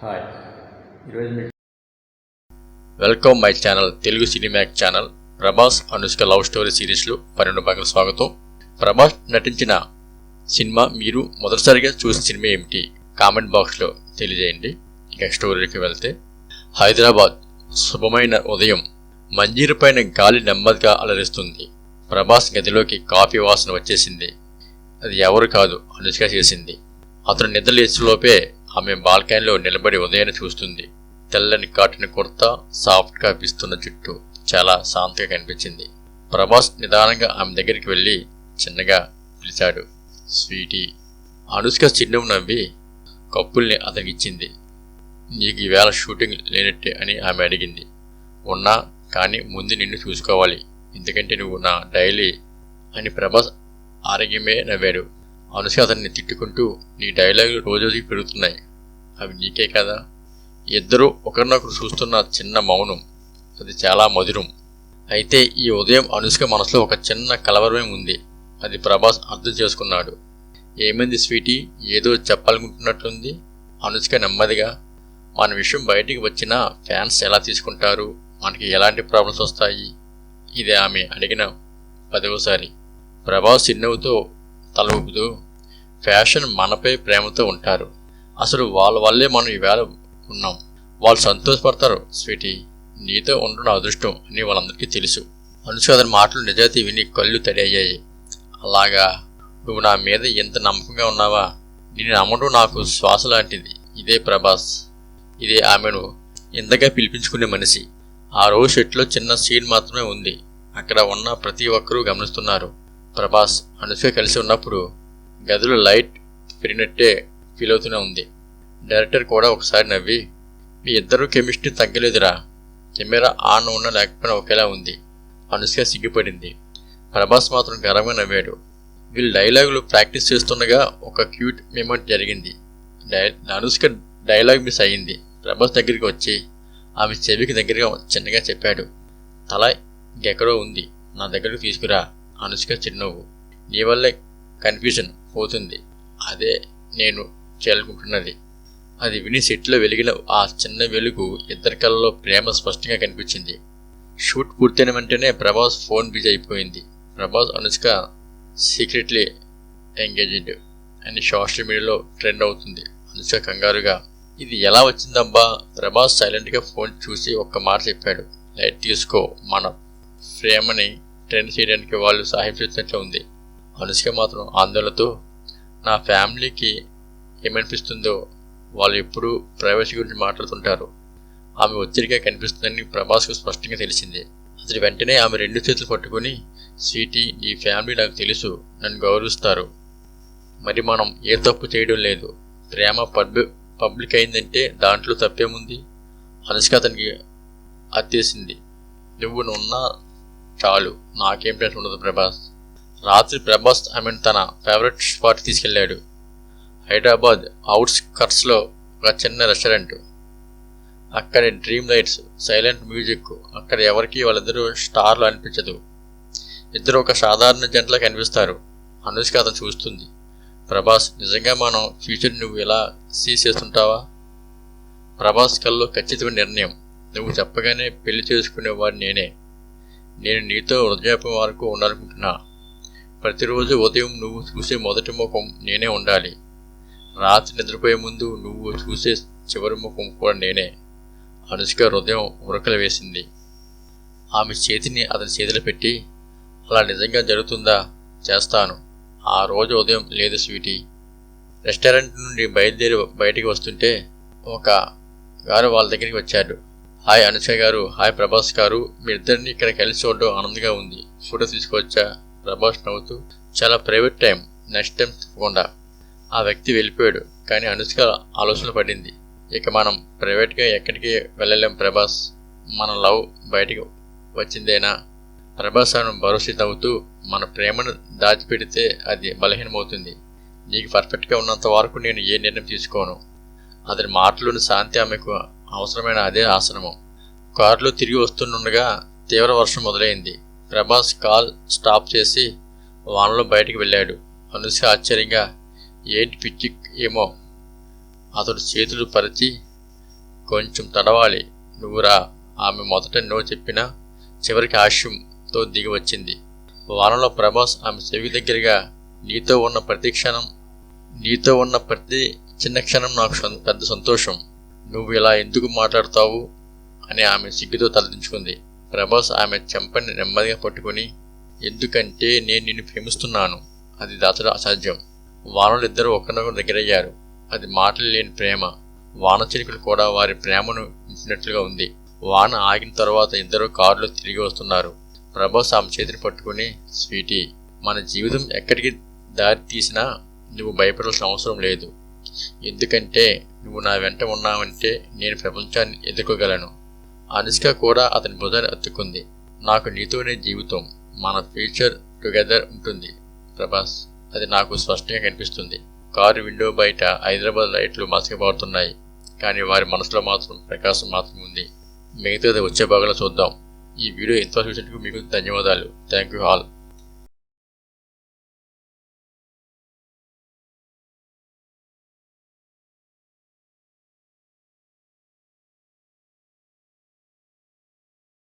Hi ఈరోజు welcome my channel Telugu సినిమాక్ channel Prabhas Anushka love story సిరీస్లో పన్నెండు భాగం స్వాగతం. ప్రభాస్ నటించిన సినిమా మీరు మొదటిసారిగా చూసిన సినిమా ఏమిటి? కామెంట్ బాక్స్లో తెలియజేయండి. ఇక స్టోరీకి వెళ్తే హైదరాబాద్ శుభమైన ఉదయం మంజీరు పైన గాలి నెమ్మదిగా అలరిస్తుంది. ప్రభాస్ గదిలోకి కాఫీ వాసన వచ్చేసింది. అది ఎవరు కాదు అనుష్క చేసింది. అతను నిద్రలేచేలోపే ఆమె బాల్కనీలో నిలబడి ఉదయాన్ని చూస్తుంది. తెల్లని కాటన్ కుర్తా సాఫ్ట్గా పిస్తున్న జుట్టు చాలా శాంతిగా కనిపించింది. ప్రభాస్ నిదానంగా ఆమె దగ్గరికి వెళ్ళి చిన్నగా పిలిచాడు. స్వీటీ. అనుష్క చిన్నం నవ్వి కప్పుల్ని అతనికిచ్చింది నీకు ఈవేళ షూటింగ్ లేనట్టే అని ఆమె అడిగింది. ఉన్నా కానీ ముందు నిన్ను చూసుకోవాలి. ఎందుకంటే నువ్వు నా డైలీ అని ప్రభాస్ ఆరోగ్యమే నవ్వాడు. అనుష్క అతన్ని తిట్టుకుంటూ నీ డైలాగులు రోజుకి పెరుగుతున్నాయి. అవి నీకే కదా? ఇద్దరూ ఒకరినొకరు చూస్తున్న చిన్న మౌనం. అది చాలా మధురం. అయితే ఈ ఉదయం అనుష్క మనసులో ఒక చిన్న కలవరమే ఉంది. అది ప్రభాస్ అర్థం చేసుకున్నాడు. ఏమైంది స్వీటీ? ఏదో చెప్పాలనుకుంటున్నట్లుంది? అనుష్క నెమ్మదిగా మన విషయం బయటికి వచ్చినా ఫ్యాన్స్ ఎలా తీసుకుంటారు? మనకి ఎలాంటి ప్రాబ్లమ్స్ వస్తాయి? ఇది ఆమె అడిగిన పదవసారి. ప్రభాస్ చిన్నవుతో తల ఊపుతూ ఫ్యాషన్ మనపై ప్రేమతో ఉంటారు. అసలు వాళ్ళ వల్లే మనం ఈవేళ ఉన్నాం. వాళ్ళు సంతోషపడతారు. స్వీటీ నీతో ఉండడం అదృష్టం అని వాళ్ళందరికీ తెలుసు. అనుష్క అతని మాటలు నిజాయితీ విని కళ్ళు తడి అయ్యాయి అలాగా నువ్వు నా మీద ఎంత నమ్మకంగా ఉన్నావా? నేను నమ్మడం నాకు శ్వాస లాంటిది. ఇదే ప్రభాస్. ఇదే ఆమెను ఎంతగా పిలిపించుకునే మనిషి. ఆ రోజు షెట్లో చిన్న సీన్ మాత్రమే ఉంది. అక్కడ ఉన్న ప్రతి ఒక్కరూ గమనిస్తున్నారు. ప్రభాస్ అనుష్క కలిసి ఉన్నప్పుడు గదిలో లైట్ పెరిగినట్టే ఫీల్ అవుతూనే ఉంది. డైరెక్టర్ కూడా ఒకసారి నవ్వి మీ ఇద్దరు కెమిస్ట్రీ తగ్గలేదురా. కెమెరా ఆన్ ఉన్న లేకపోయినా ఒకేలా ఉంది. అనుష్క సిగ్గుపడింది. ప్రభాస్ మాత్రం గర్వంగా నవ్వాడు. వీళ్ళు డైలాగులు ప్రాక్టీస్ చేస్తుండగా ఒక క్యూట్ మూమెంట్ జరిగింది. డై అనుష్క డైలాగ్ మిస్ అయ్యింది. ప్రభాస్ దగ్గరికి వచ్చి ఆమె చెవికి దగ్గరగా చిన్నగా చెప్పాడు. తల ఇంకెక్కడో ఉంది. నా దగ్గరకు తీసుకురా. అనుష్క చిరునవ్వు. నీ వల్లే కన్ఫ్యూజన్ పోతుంది. అదే నేను చేయాలనుకుంటున్నది. అది విని సెట్లో వెలిగిన ఆ చిన్న వెలుగు ఇద్దరి కళ్ళలో ప్రేమ స్పష్టంగా కనిపించింది. షూట్ పూర్తయిన వెంటనే ప్రభాస్ ఫోన్ బిజీ అయిపోయింది. ప్రభాస్ అనుష్క సీక్రెట్లీ ఎంగేజ్డ్ అని సోషల్ మీడియాలో ట్రెండ్ అవుతుంది. అనుష్క కంగారుగా ఇది ఎలా వచ్చిందబ్బా? ప్రభాస్ సైలెంట్గా ఫోన్ చూసి ఒక్క మాట చెప్పాడు. లైట్ తీసుకో మన ప్రేమని ట్రెండ్ చేయడానికి వాళ్ళు సహాయం చేసినట్లు ఉంది అనుష్క మాత్రం ఆందోళనతో నా ఫ్యామిలీకి ఏమనిపిస్తుందో వాళ్ళు ఎప్పుడూ ప్రైవసీ గురించి మాట్లాడుతుంటారు. ఆమె ఒత్తిడిగా కనిపిస్తుందని ప్రభాస్కు స్పష్టంగా తెలిసింది. అతడి వెంటనే ఆమె రెండు చేతులు పట్టుకుని స్వీటీ ఈ ఫ్యామిలీ నాకు తెలుసు నన్ను గౌరవిస్తారు. మరి మనం ఏ తప్పు చేయడం లేదు. ప్రేమ పబ్ పబ్లిక్ అయిందంటే దాంట్లో తప్పేముంది? అనుష్క అతనికి అత్తేసింది. నువ్వు ఉన్నా చాలు నాకేం టెన్షన్ ఉండదు ప్రభాస్. రాత్రి ప్రభాస్ ఆమెను తన ఫేవరెట్ స్పాట్ తీసుకెళ్ళాడు. హైదరాబాద్ అవుట్స్కట్స్లో ఒక చిన్న రెస్టారెంట్. అక్కడ డ్రీమ్ లైట్స్ సైలెంట్ మ్యూజిక్ అక్కడ ఎవరికి వాళ్ళిద్దరూ స్టార్లు అనిపించదు. ఇద్దరు ఒక సాధారణ జంటలా కనిపిస్తారు. అనుష్క అతను చూస్తుంది. ప్రభాస్ నిజంగా మనం ఫ్యూచర్ నువ్వు ఎలా సీజ్ చేస్తుంటావా? ప్రభాస్ కల్లో ఖచ్చితమైన నిర్ణయం. నువ్వు చెప్పగానే పెళ్ళి చేసుకునేవాడు నేనే. నేను నీతో హృదయపం వరకు ఉండాలనుకుంటున్నా. ప్రతిరోజు ఉదయం నువ్వు చూసే మొదటి ముఖం నేనే ఉండాలి. రాత్రి నిద్రపోయే ముందు నువ్వు చూసే చివరి ముఖం కూడా నేనే. అనుష్క హృదయం ఉరకలు వేసింది. ఆమె చేతిని అతని చేతిలో పెట్టి అలా నిజంగా జరుగుతుందా? చేస్తాను. ఆ రోజు ఉదయం లేదు స్వీటీ. రెస్టారెంట్ నుండి బయలుదేరి బయటికి వస్తుంటే ఒక గారు వాళ్ళ దగ్గరికి వచ్చాడు హాయ్ అనుష గారు హాయ్ ప్రభాస్ గారు మీ ఇద్దరిని ఇక్కడ కలిసి చూడడం ఆనందంగా ఉంది. ఫోటో తీసుకోవచ్చా? ప్రభాస్ నవ్వుతూ చాలా ప్రైవేట్ టైం నెక్స్ట్ టైం తప్పకుండా. ఆ వ్యక్తి వెళ్ళిపోయాడు. కానీ అనుష్క ఆలోచన పడింది. ఇక మనం ప్రైవేట్గా ఎక్కడికి వెళ్ళలేం ప్రభాస్. మన లవ్ బయటికి వచ్చిందేనా? ప్రభాస్ అను భరోసా అవుతూ మన ప్రేమను దాచిపెడితే అది బలహీనమవుతుంది. నీకు పర్ఫెక్ట్గా ఉన్నంత వరకు నేను ఏ నిర్ణయం తీసుకోను. అతని మాటలోని శాంతి ఆమెకు అవసరమైన అదే ఆశ్రమం కారులో తిరిగి వస్తుండగా తీవ్ర వర్షం మొదలైంది. ప్రభాస్ కాల్ స్టాప్ చేసి వానలో బయటికి వెళ్ళాడు. అనుష్క ఆశ్చర్యంగా ఏంటి పిచ్చి ఏమో? అతడు చేతులు పరిచి కొంచెం తడవాలి. నువ్వురా. ఆమె మొదట నో చెప్పినా చివరికి ఆశ్యంతో దిగి వచ్చింది. వారంలో ప్రభాస్ ఆమె చెవి దగ్గరగా నీతో ఉన్న ప్రతి క్షణం నీతో ఉన్న ప్రతి చిన్న క్షణం నాకు పెద్ద సంతోషం. నువ్వు ఇలా ఎందుకు మాట్లాడతావు? అని ఆమె సిగ్గుతో తలదించుకుంది. ప్రభాస్ ఆమె చెంపని నెమ్మదిగా పట్టుకుని ఎందుకంటే నేను నిన్ను ప్రేమిస్తున్నాను. అది దాచడం అసాధ్యం. వానలు ఇద్దరు ఒకరినొకరు దగ్గరయ్యారు. అది మాటలు లేని ప్రేమ. వాన చినుకులు కూడా వారి ప్రేమను మించినట్లుగా ఉంది. వాన ఆగిన తర్వాత ఇద్దరు కారులో తిరిగి వస్తున్నారు. ప్రభాస్ ఆమె చేతిని పట్టుకుని స్వీటీ మన జీవితం ఎక్కడికి దారి తీసినా నువ్వు భయపడాల్సిన అవసరం లేదు. ఎందుకంటే నువ్వు నా వెంట ఉన్నావంటే నేను ప్రపంచాన్ని ఎదుర్కోగలను. అనుష్క కూడా అతని భుజాన్ని అత్తుకుంది నాకు నీతోనే జీవితం. మన ఫ్యూచర్ టుగెదర్ ఉంటుంది. ప్రభాస్ అది నాకు స్పష్టంగా కనిపిస్తుంది. కారు విండో బయట హైదరాబాద్ లైట్లు మసకబారుతున్నాయి కానీ వారి మనసులో మాత్రం ప్రకాశం మాత్రం ఉంది. మిగతాది వచ్చే భాగంలో చూద్దాం. ఈ వీడియో ఎంతో చూసినందుకు మీకు ధన్యవాదాలు. Thank you all.